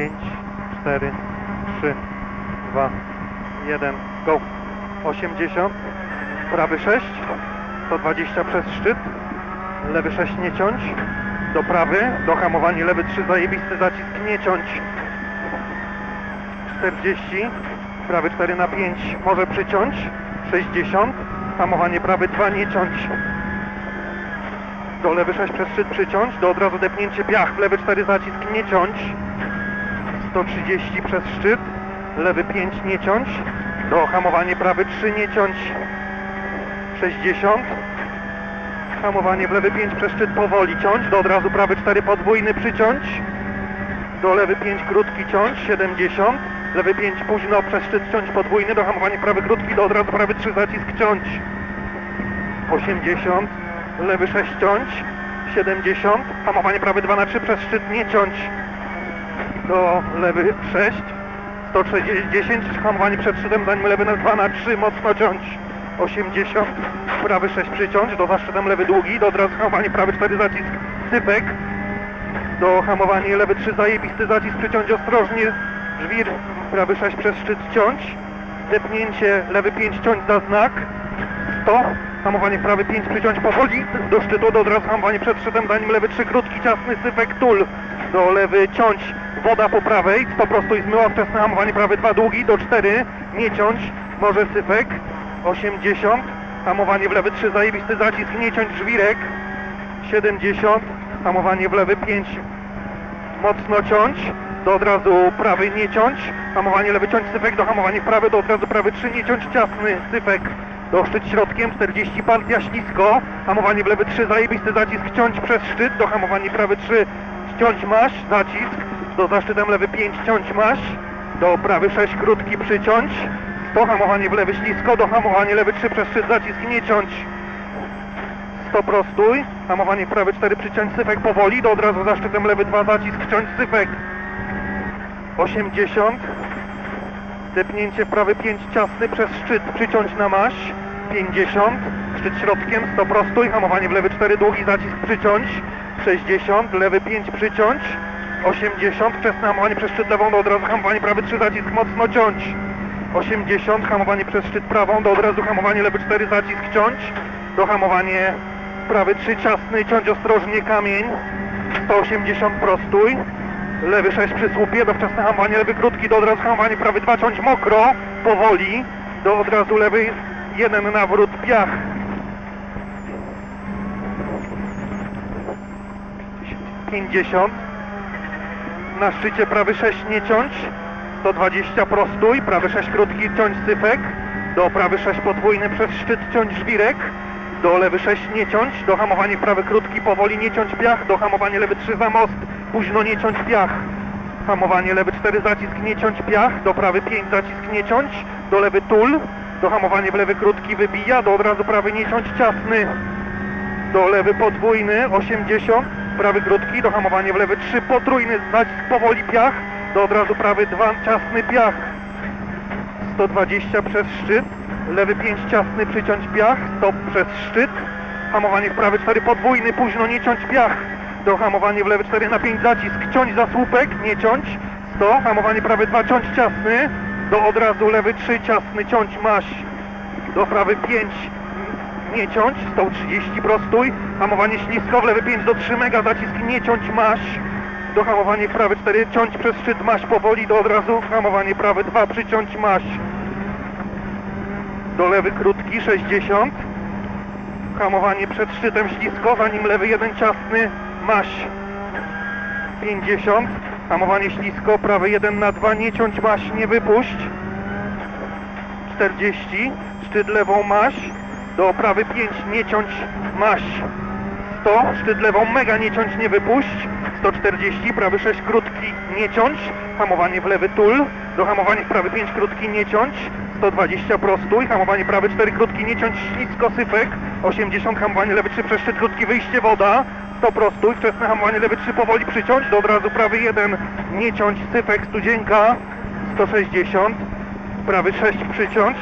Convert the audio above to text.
5, 4, 3, 2, 1, go. 80, prawy 6, 120 przez szczyt, lewy 6 nie ciąć, do prawy, do hamowania lewy 3, zajebisty zacisk nie ciąć, 40, prawy 4 na 5, może przyciąć, 60, hamowanie prawy 2 nie ciąć, do lewy 6 przez szczyt przyciąć, do od razu depnięcie piach, lewy 4 zacisk nie ciąć, 130 przez szczyt, lewy 5 nie ciąć, do hamowanie prawy 3 nie ciąć, 60, hamowanie w lewy 5 przez szczyt powoli ciąć, do od razu prawy 4 podwójny przyciąć, do lewy 5 krótki ciąć, 70, lewy 5 późno przez szczyt ciąć podwójny, do hamowania prawy krótki, do od razu prawy 3 zacisk ciąć, 80, lewy 6 ciąć, 70, hamowanie prawy 2 na 3 przez szczyt nie ciąć, do lewy 6, 110, hamowanie przed szczytem, zanim lewy na 2 na 3 mocno ciąć, 80, prawy 6 przyciąć, do za szczytem lewy długi, do od razu hamowanie prawy 4 zacisk, sypek, do hamowanie lewy 3 zajebisty zacisk, przyciąć ostrożnie, żwir, prawy 6 przez szczyt ciąć, zepnięcie lewy 5 ciąć za znak, 100, hamowanie prawy 5 przyciąć. Powoli do szczytu, do od razu hamowanie przed szczytem, zanim lewy 3 krótki, ciasny sypek, tul, do lewy ciąć, woda po prawej, po prostu i zmyła wczesne hamowanie prawy 2 długi, do 4, nie ciąć, może sypek, 80, hamowanie w lewy 3 zajebisty zacisk, nie ciąć żwirek, 70, hamowanie w lewy 5 mocno ciąć, do od razu prawy nie ciąć, hamowanie lewy ciąć syfek, do hamowania prawy, do od razu prawy 3 nie ciąć ciasny syfek, do szczyt środkiem 40 partia ślisko, hamowanie w lewy 3 zajebisty zacisk ciąć przez szczyt, do hamowania prawy 3 ciąć masz, zacisk, do za szczytem lewy 5 ciąć masz, do prawy 6 krótki przyciąć, 100 hamowanie w lewy ślisko, do hamowania lewy 3 przez szczyt zacisk nie ciąć, 100 prostój, hamowanie prawy 4 przyciąć syfek powoli, do od razu za szczytem lewy 2 zacisk ciąć syfek, 80, Zepnięcie prawy 5 ciasny przez szczyt, przyciąć na maś, 50, szczyt środkiem, 100 prostój, hamowanie w lewy 4 długi, zacisk przyciąć, 60, lewy 5 przyciąć, 80, wczesne hamowanie przez szczyt lewą, do od razu hamowanie prawy 3 zacisk mocno ciąć, 80, hamowanie przez szczyt prawą, do od razu hamowanie lewy 4 zacisk ciąć, do hamowanie prawy 3 ciasny, ciąć ostrożnie kamień, 180 prostój, lewy 6 przy słupie, do wczesne hamowanie, lewy krótki, do od razu hamowanie, prawy 2 ciąć mokro, powoli, do od razu lewy jeden nawrót piach. 50 na szczycie prawy 6 nie ciąć. 120 prostój, prawy 6 krótki ciąć syfek. Do prawy 6 podwójny przez szczyt ciąć żwirek. Do lewy 6 nie ciąć, do hamowanie prawy krótki powoli nie ciąć piach, do hamowanie lewy 3 za most, późno nie ciąć piach, hamowanie lewy 4 zacisk nie ciąć piach, do prawy 5 zacisk nie ciąć, do lewy tul, do hamowanie w lewy krótki wybija, do od razu prawy nie ciąć ciasny, do lewy podwójny 80, prawy krótki, do hamowanie w lewy 3 potrójny zacisk powoli piach, do od razu prawy 2 ciasny piach, 120 przez szczyt, lewy 5 ciasny przyciąć piach, stop przez szczyt, hamowanie w prawy 4 podwójny, późno nie ciąć piach, do hamowanie w lewy 4 na 5 zacisk, ciąć za słupek, nie ciąć, 100, hamowanie prawy 2 ciąć ciasny, do od razu lewy 3 ciasny, ciąć maś, do prawy 5 nie ciąć, 130 prostój, hamowanie ślisko w lewy 5 do 3 mega, zacisk nie ciąć maś, do hamowanie prawy 4 ciąć przez szczyt maś powoli, do od razu hamowanie prawy 2 przyciąć maś, do lewy krótki 60, hamowanie przed szczytem ślisko, zanim lewy jeden ciasny maś 50, hamowanie ślisko, prawy 1 na 2, nie ciąć maś, nie wypuść. 40, szczyt lewą maś, do prawy 5 nie ciąć maś 100, szczyt lewą mega nie ciąć, nie wypuść. 140, prawy 6 krótki nie ciąć, hamowanie w lewy tul, do hamowania w prawy 5 krótki nie ciąć. 120 prostój, hamowanie prawy 4 krótki nie ciąć, ślisko syfek. 80, hamowanie lewy 3 przez szczyt krótki wyjście woda. 100 prostój, wczesne hamowanie lewy 3 powoli przyciąć, do od razu prawy 1 nie ciąć, syfek studzienka. 160, prawy 6 przyciąć